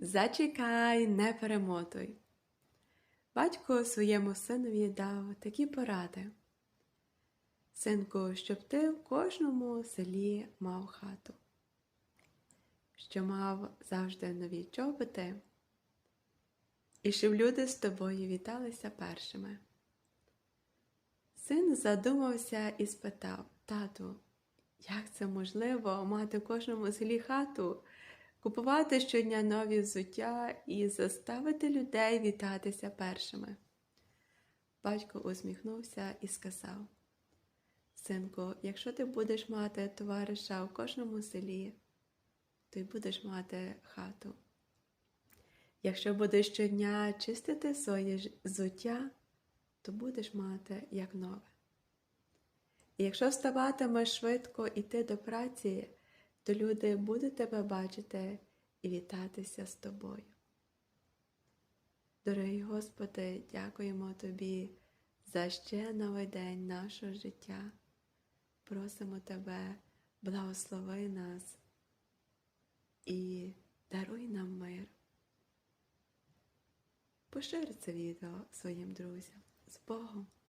Зачекай, не перемотуй. Батько своєму синові дав такі поради. Синку, щоб ти в кожному селі мав хату, що мав завжди нові чоботи, і щоб люди з тобою віталися першими. Син задумався і спитав тату, як це можливо мати в кожному селі хату, купувати щодня нові взуття і заставити людей вітатися першими. Батько усміхнувся і сказав: Синку, якщо ти будеш мати товариша в кожному селі, то й будеш мати хату. Якщо будеш щодня чистити своє взуття, то будеш мати як нове. І якщо вставатимеш швидко іти до праці, то люди будуть тебе бачити і вітатися з тобою. Дорогий Господи, дякуємо Тобі за ще новий день нашого життя. Просимо Тебе, благослови нас і даруй нам мир. Пошир це відео своїм друзям з Богом!